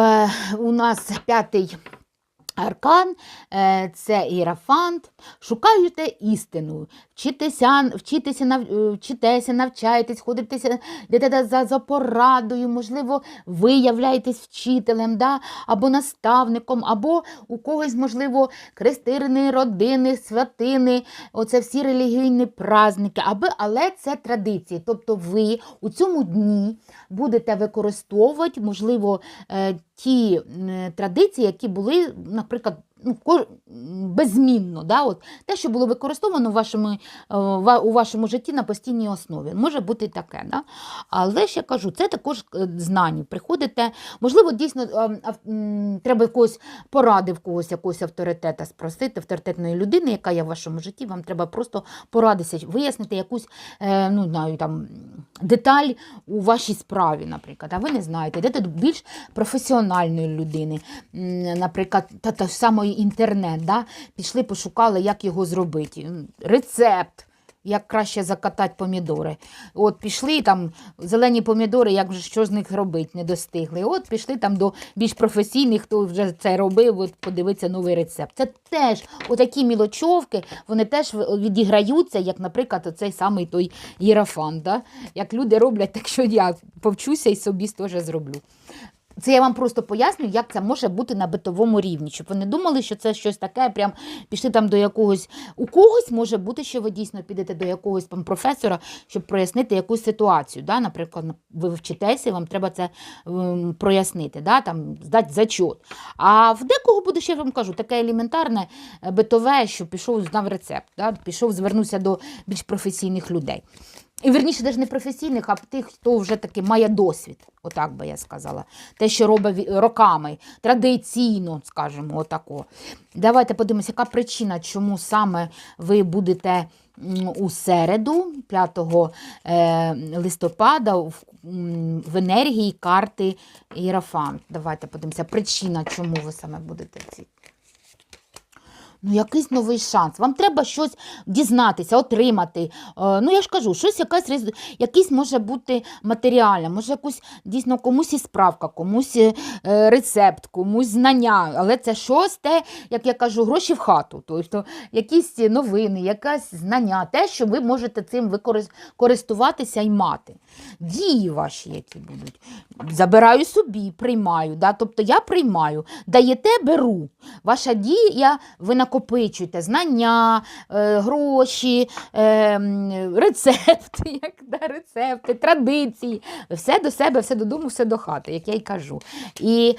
Е, у нас п'ятий аркан е, це іерафант. Шукаєте істину, вчитеся, вчитеся, е, вчитеся, навчаєтесь, ходитеся за, за порадою, можливо, ви являєтесь вчителем да? або наставником, або у когось, можливо, крестини, родини, святини, оце всі релігійні праздники, аби, але це традиції. Тобто ви у цьому дні будете використовувати, можливо, е, ті традиції, які були, наприклад, беззмінно, да? От, те, що було використовано в вашому, е, у вашому житті на постійній основі. Може бути таке. Да? Але я кажу, це також е, знання. Приходите, можливо, дійсно е, треба якогось поради в когось, якогось авторитета спросити, авторитетної людини, яка є в вашому житті, вам треба просто порадитися, вияснити якусь ну, знаю, там, деталь у вашій справі, наприклад. А ви не знаєте, йдете до більш професіональної людини, наприклад, та, та самої інтернет. Да? Пішли, пошукали, як його зробити. Рецепт. Як краще закатати помідори. От пішли там зелені помідори, як вже що з них робити, не достигли. От пішли там до більш професійних, хто вже це робив, от подивитися новий рецепт. Це теж отакі мілочовки, вони теж відіграються, як, наприклад, оцей самий той єрафан. Да? Як люди роблять, так що я повчуся і собі теж зроблю. Це я вам просто поясню, як це може бути на битовому рівні, щоб ви не думали, що це щось таке, прям пішли там до якогось. У когось може бути, що ви дійсно підете до якогось там професора, щоб прояснити якусь ситуацію. Да? Наприклад, ви вчитеся, і вам треба це ем, прояснити, да? там, здати зачот. А в декого буде, ще вам кажу, таке елементарне е, битове, що пішов, знав рецепт, да? пішов, звернувся до більш професійних людей. І верніше, навіть не професійних, а тих, хто вже таки має досвід, отак би я сказала. Те, що робить роками, традиційно, скажімо, отако. Давайте подивимося, яка причина, чому саме ви будете у середу, 5 е, листопада, в, енергії карти Іерафант. Давайте подивимося, причина, чому ви саме будете в цій Ну, якийсь новий шанс. Вам треба щось дізнатися, отримати. Е, ну, я ж кажу, щось якась якийсь може бути матеріальне, може якусь дійсно комусь і справка, комусь е, рецепт, комусь знання. Але це щось те, як я кажу, гроші в хату. Тобто якісь новини, якесь знання, те, що ви можете цим користуватися і мати. Дії ваші, які будуть. Забираю собі, приймаю. Да? Тобто я приймаю, даєте, беру. Ваша дія, ви накопичуєте знання, е, гроші, е, рецепти, як, да, рецепти, традиції. Все до себе, все додому, все до хати, як я й кажу. І